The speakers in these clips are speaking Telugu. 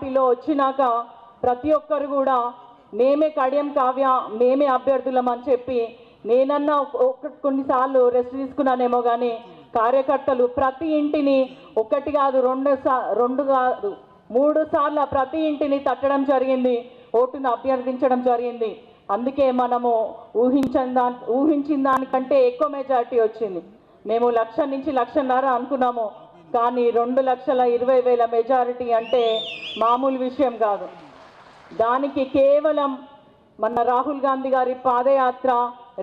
పార్టీలో వచ్చినాక ప్రతి ఒక్కరు కూడా మేమే కడియం కావ్య మేమే అభ్యర్థులం అని చెప్పి నేనన్నా ఒక- కొన్నిసార్లు రెస్ట్ తీసుకున్నానేమో కానీ కార్యకర్తలు ప్రతి ఇంటిని ఒకటి కాదు రెండు రెండు కాదు మూడు సార్లు ప్రతి ఇంటిని తట్టడం జరిగింది ఓటును అభ్యర్థించడం జరిగింది. అందుకే మనము ఊహించిన దాని ఊహించిన దానికంటే ఎక్కువ మెజారిటీ వచ్చింది. మేము లక్ష నుంచి లక్షన్నర అనుకున్నాము. కానీ రెండు లక్షల ఇరవై వేల మెజారిటీ అంటే మామూలు విషయం కాదు. దానికి కేవలం మన రాహుల్ గాంధీ గారి పాదయాత్ర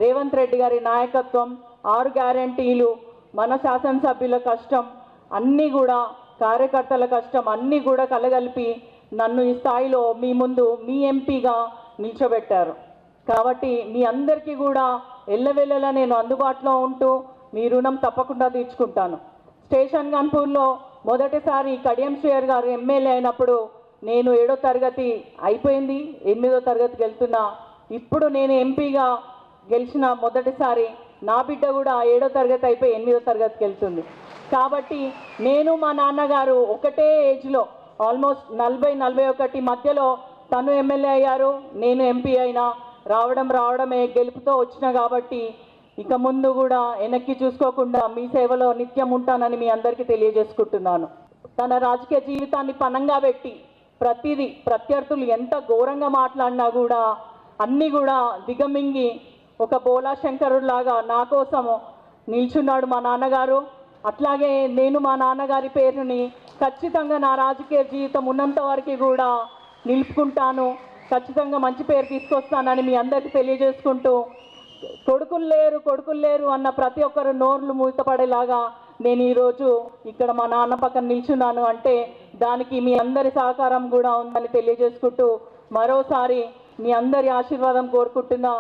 రేవంత్ రెడ్డి గారి నాయకత్వం ఆరు గ్యారంటీలు మన శాసనసభ్యుల కష్టం అన్నీ కూడా కార్యకర్తల కష్టం అన్నీ కూడా కలగలిపి నన్ను ఈ స్థాయిలో మీ ముందు మీ ఎంపీగా నిల్చోబెట్టారు. కాబట్టి మీ అందరికీ కూడా ఎల్లవెల్లలా నేను అందుబాటులో ఉంటూ మీ రుణం తప్పకుండా తీర్చుకుంటాను. స్టేషన్ గన్పూర్లో మొదటిసారి కడియం శ్రేయర్ గారు ఎమ్మెల్యే అయినప్పుడు నేను ఏడో తరగతి అయిపోయింది ఎనిమిదో తరగతికి వెళ్తున్నా. ఇప్పుడు నేను ఎంపీగా గెలిచిన మొదటిసారి నా బిడ్డ కూడా ఏడో తరగతి అయిపోయి ఎనిమిదో తరగతికి వెళ్తుంది. కాబట్టి నేను మా నాన్నగారు ఒకటే ఏజ్లో ఆల్మోస్ట్ నలభై నలభై ఒకటి మధ్యలో తను ఎమ్మెల్యే అయ్యారు నేను ఎంపీ అయినా. రావడం రావడమే గెలుపుతో వచ్చిన కాబట్టి ఇక ముందు కూడా వెనక్కి చూసుకోకుండా మీ సేవలో నిత్యం ఉంటానని మీ అందరికీ తెలియజేసుకుంటున్నాను. తన రాజకీయ జీవితాన్ని పనంగా పెట్టి ప్రతిదీ ప్రత్యర్థులు ఎంత ఘోరంగా మాట్లాడినా కూడా అన్నీ కూడా దిగమింగి ఒక బోలా శంకరుడిలాగా నా కోసము నిల్చున్నాడు మా నాన్నగారు. అట్లాగే నేను మా నాన్నగారి పేరుని ఖచ్చితంగా నా రాజకీయ జీవితం ఉన్నంత వరకు కూడా నిలుపుకుంటాను. ఖచ్చితంగా మంచి పేరు తీసుకొస్తానని మీ అందరికీ తెలియజేసుకుంటూ కొడుకులు లేరు కొడుకులు లేరు అన్న ప్రతి ఒక్కరు నోర్లు మూతపడేలాగా నేను ఈరోజు ఇక్కడ మా నాన్న పక్కన నిల్చున్నాను అంటే దానికి మీ అందరి సహకారం కూడా ఉందని తెలియజేసుకుంటూ మరోసారి మీ అందరి ఆశీర్వాదం కోరుకుంటున్నా.